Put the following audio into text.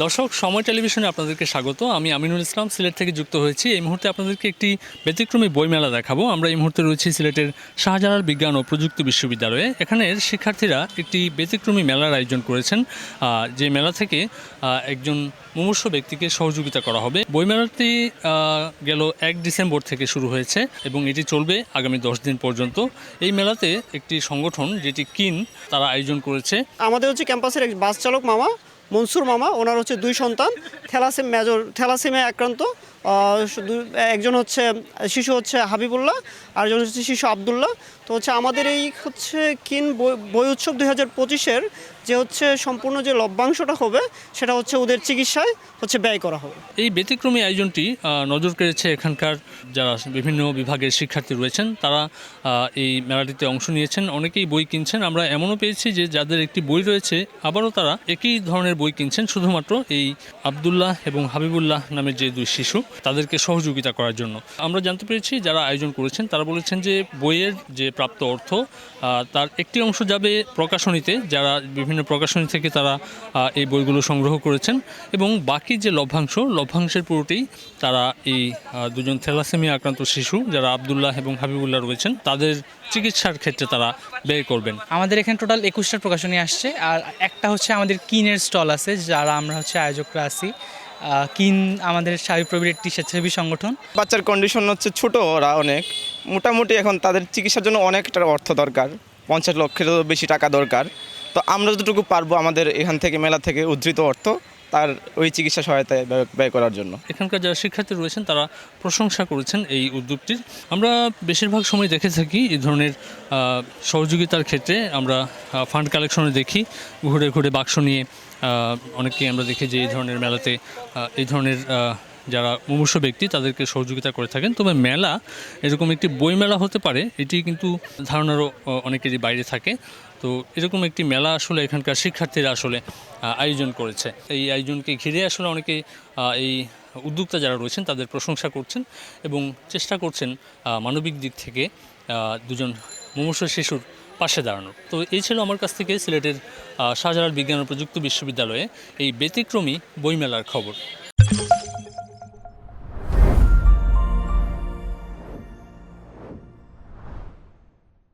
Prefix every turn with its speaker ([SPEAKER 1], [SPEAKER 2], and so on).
[SPEAKER 1] দর্শক, সময় টেলিভিশনে আপনাদেরকে স্বাগত। আমি আমিনুল ইসলাম, সিলেট থেকে যুক্ত হয়েছি। এই মুহূর্তে আপনাদেরকে একটি ব্যতিক্রমী বইমেলা দেখাবো। আমরা এই মুহূর্তে রয়েছি সিলেটের শাহজালাল বিজ্ঞান ও প্রযুক্তি বিশ্ববিদ্যালয়ে। এখানের শিক্ষার্থীরা একটি ব্যতিক্রমী মেলার আয়োজন করেছেন। যে মেলা থেকে একজন মুমূর্ষ ব্যক্তিকে সহযোগিতা করা হবে। বইমেলাটি গেল এক ডিসেম্বর থেকে শুরু হয়েছে এবং এটি চলবে আগামী দশ দিন পর্যন্ত। এই মেলাতে একটি সংগঠন, যেটি কিন, তারা আয়োজন করেছে।
[SPEAKER 2] আমাদের হচ্ছে ক্যাম্পাসের এক বাস চালক মামা। মনসুর মামা, ওনার হচ্ছে দুই সন্তান, থ্যালাসেম মেজর থ্যালাসেমে আক্রান্ত একজন হচ্ছে, শিশু হচ্ছে হাবিবুল্লাহ আর একজন হচ্ছে শিশু আবদুল্লাহ। তো হচ্ছে আমাদের এই হচ্ছে কিন বই উৎসব দুই হাজার পঁচিশের যে হচ্ছে সম্পূর্ণ যে লভ্যাংশটা হবে, সেটা হচ্ছে ওদের চিকিৎসায় হচ্ছে ব্যয় করা হবে।
[SPEAKER 1] এই ব্যতিক্রমী আয়োজনটি নজর কেড়েছে এখানকার যারা বিভিন্ন বিভাগের শিক্ষার্থী রয়েছেন, তারা এই মেলাটিতে অংশ নিয়েছেন। অনেকেই বই কিনছেন। আমরা এমনও পেয়েছি যে যাদের একটি বই রয়েছে, আবারও তারা একই ধরনের বই কিনছেন শুধুমাত্র এই আবদুল্লাহ এবং হাবিবুল্লাহ নামের যে দুই শিশু, তাদেরকে সহযোগিতা করার জন্য। আমরা জানতে পেরেছি যারা আয়োজন করেছেন, তারা বলেছেন যে বইয়ের যে প্রাপ্ত অর্থ তার একটি অংশ যাবে প্রকাশনীতে, যারা বিভিন্ন প্রকাশনী থেকে তারা এই বইগুলো সংগ্রহ করেছেন এবং বাকি যে লভ্যাংশ, লভ্যাংশের পুরোটি তারা এই দুজন থ্যালাসেমিয়া আক্রান্ত শিশু, যারা আবদুল্লাহ এবং হাবিবুল্লাহ রয়েছেন, তাদের চিকিৎসার ক্ষেত্রে তারা ব্যয় করবেন।
[SPEAKER 3] আমাদের এখানে টোটাল একুশটা প্রকাশনী আসছে, আর একটা হচ্ছে আমাদের কিনের স্টল। আছে, যারা আমরা হচ্ছে আয়োজকরা আছি। কিন আমাদের সাবি প্রবীর একটি স্বেচ্ছাসেবী সংগঠন।
[SPEAKER 4] বাচ্চার কন্ডিশন হচ্ছে ছোট ওরা অনেক। মোটামুটি এখন তাদের চিকিৎসার জন্য অনেকটা অর্থ দরকার। পঞ্চাশ লক্ষেরও বেশি টাকা দরকার। তো আমরা যতটুকু পারব আমাদের এখান থেকে, মেলা থেকে উদ্ধৃত অর্থ। তার ওই চিকিৎসা সহায়তায় ব্যয়- করার জন্য।
[SPEAKER 1] এখানকার যারা শিক্ষার্থী রয়েছেন, তারা প্রশংসা করেছেন এই উদ্যোগটির। আমরা বেশিরভাগ সময় দেখে থাকি এই ধরনের সহযোগিতার ক্ষেত্রে। আমরা ফান্ড কালেকশনে দেখি, ঘুরে ঘুরে বাক্স নিয়ে অনেককে অনেককেই আমরা দেখি যে এই ধরনের মেলাতে এই ধরনের যারা মুমূর্ষ ব্যক্তি, তাদেরকে সহযোগিতা করে থাকেন। তবে মেলা এরকম একটি বই মেলা হতে পারে, এটি কিন্তু ধারণারও অনেকেরই বাইরে থাকে। তো এরকম একটি মেলা আসলে এখানকার শিক্ষার্থীরা আসলে আয়োজন করেছে। এই আয়োজনকে ঘিরে আসলে অনেকে এই উদ্যোক্তা যারা রয়েছেন, তাদের প্রশংসা করছেন এবং চেষ্টা করছেন মানবিক দিক থেকে দুজন মুমূর্ষ শিশুর পাশে দাঁড়ানোর। তো এই ছিল আমার কাছ থেকে সিলেটের শাহজালাল বিজ্ঞান ও প্রযুক্তি বিশ্ববিদ্যালয়ে এই ব্যতিক্রমী বইমেলার খবর।